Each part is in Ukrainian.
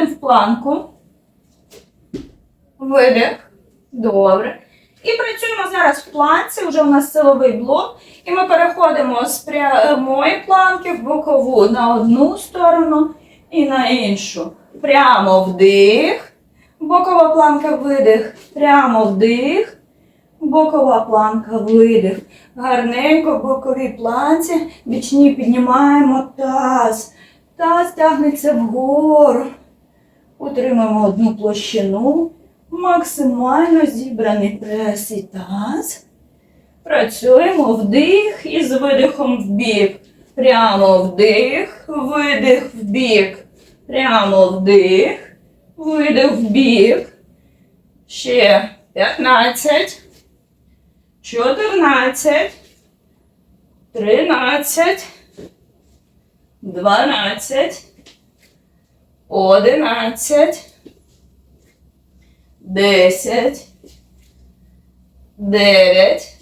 переходимо в планку. Видих. Добре. І працюємо зараз в планці, вже у нас силовий блок. І ми переходимо з прямої планки в бокову на одну сторону і на іншу. Прямо вдих. Бокова планка видих. Прямо вдих. Бокова планка видих. Гарненько в боковій планці. Бічні піднімаємо таз. Таз тягнеться вгору. Утримуємо одну площину. Максимально зібраний прес і таз. Працюємо вдих і з видихом в бік. Прямо вдих, видих в бік. Прямо вдих, видих в бік. Ще 15, 14, 13, 12, 11, 10, 9,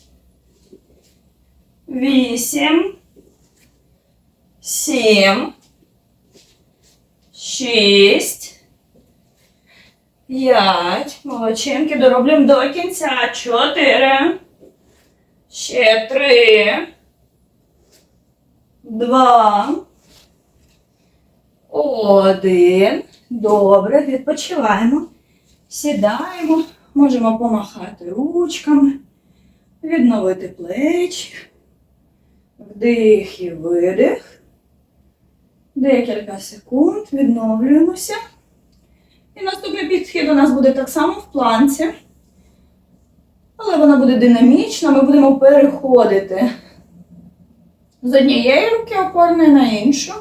8, 7, 6, 5. Молодчинки, дороблюємо до кінця. 4. Ще 3. 2. 1. Добре, відпочиваємо. Сідаємо, можемо помахати ручками, відновити плечі, вдих і видих. Декілька секунд, відновлюємося. І наступний підхід у нас буде так само в планці. Але вона буде динамічна, ми будемо переходити з однієї руки опорної на іншу.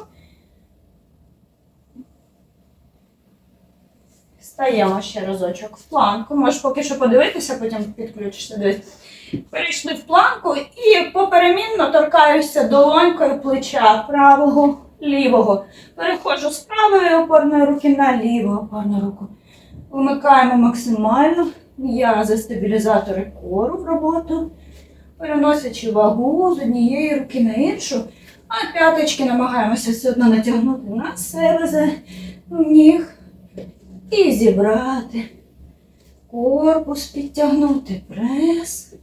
Стаємо ще разочок в планку. Можеш поки що подивитися, потім підключишся. Дивись. Перейшли в планку і поперемінно торкаюся долонькою плеча правого, лівого. Переходжу з правої опорної руки на ліву опорну руку. Вмикаємо максимально м'язи, стабілізатори кору в роботу, переносячи вагу з однієї руки на іншу, а п'яточки намагаємося все одно натягнути на себе за ніг. І зібрати. Корпус підтягнути, прес.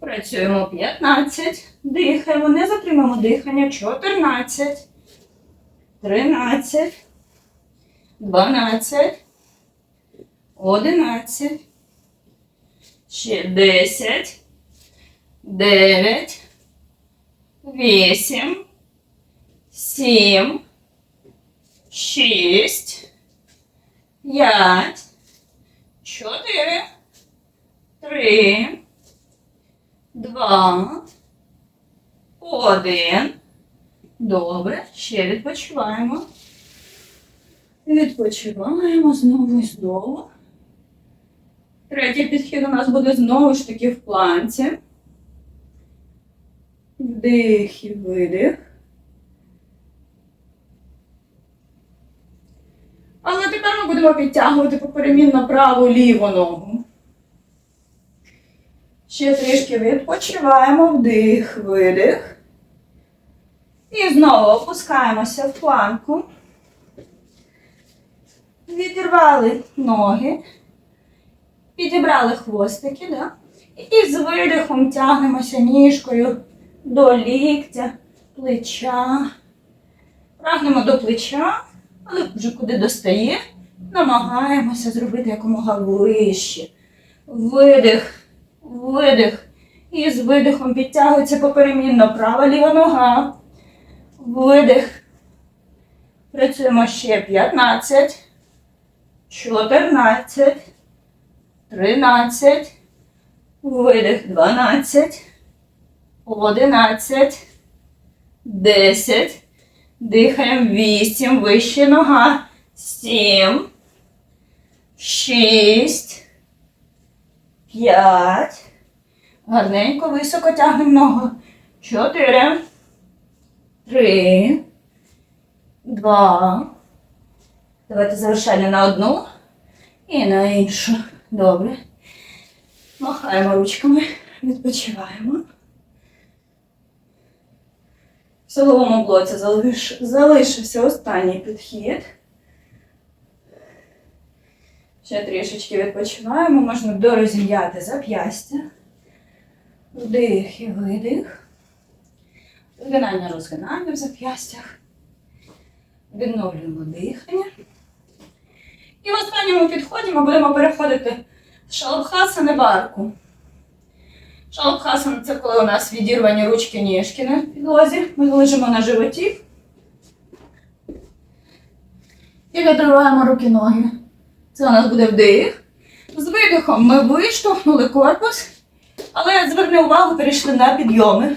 Працюємо 15. Дихаємо, не затримаємо дихання. 14. 13. 12. 11. Ще 10. 9. 8. 7. 6. П'ять, чотири, три, два, один. Добре. Ще відпочиваємо. Відпочиваємо знову і знову. Третій підхід у нас буде знову ж таки в планці. Вдих і видих. Але тепер ми будемо підтягувати поперемінно праву ліву ногу. Ще трішки відпочиваємо, вдих, видих. І знову опускаємося в планку. Відірвали ноги. Підібрали хвостики, да? і з видихом тягнемося ніжкою до ліктя, плеча. Прагнемо до плеча. Але вже куди достає, намагаємося зробити якомога вище. Видих, видих. І з видихом підтягується поперемінно права ліва нога. Видих. Працюємо ще 15, 14, 13, видих 12, 11, 10. Дихаємо. Вісім. Вище нога. Сім. Шість. П'ять. Гарненько високо тягнемо ногу. Чотири. Три. Два. Давайте завершальне на одну і на іншу. Добре. Махаємо ручками. Відпочиваємо. В силовому блоці залиш... залишився останній підхід. Ще трішечки відпочиваємо, можна дорозім'яти зап'ястя. Вдих і видих. Згинання, розгинання в зап'ястях. Відновлюємо дихання. І в останньому підході ми будемо переходити з шалабхасани в арку. Це коли у нас відірвані ручки ніжки на підлозі. Ми лежимо на животі. І відриваємо руки ноги. Це у нас буде вдих. З видихом ми виштовхнули корпус, але зверни увагу, перейшли на підйоми.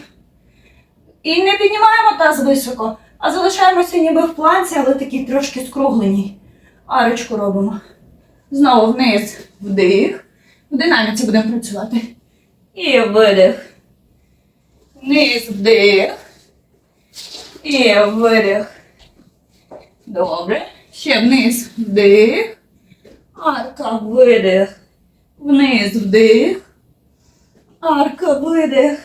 І не піднімаємо таз високо, а залишаємося ніби в планці, але такі трошки скруглені. Арочку робимо. Знову вниз, вдих. В динаміці будемо працювати. І видих. Вниз, вдих. І видих. Добре. Ще вниз, вдих. Арка, видих. Вниз, вдих. Арка, видих.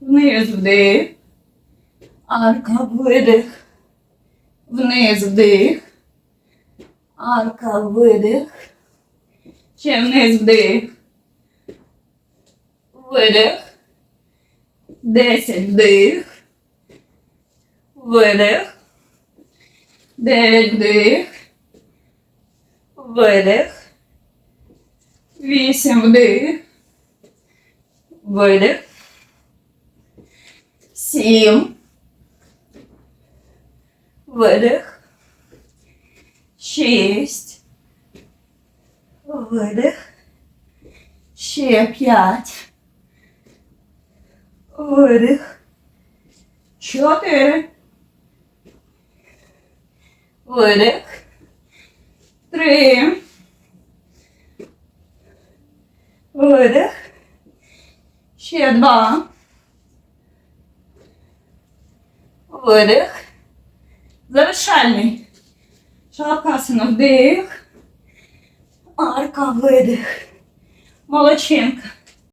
Вниз, вдих. Арка, видих. Вниз, вдих. Арка, видих. Ще вниз, вдих. Видих. Десять вдих. Видих. Дев'ять вдих. Видих. Вісім вдих. Видих. Сім. Видих. Шість. Видих. Ще п'ять. Видих. Чотири. Видих. Три. Видих. Ще два. Видих. Завершальний. Шалакасана вдих. Арка видих. Молодчинка.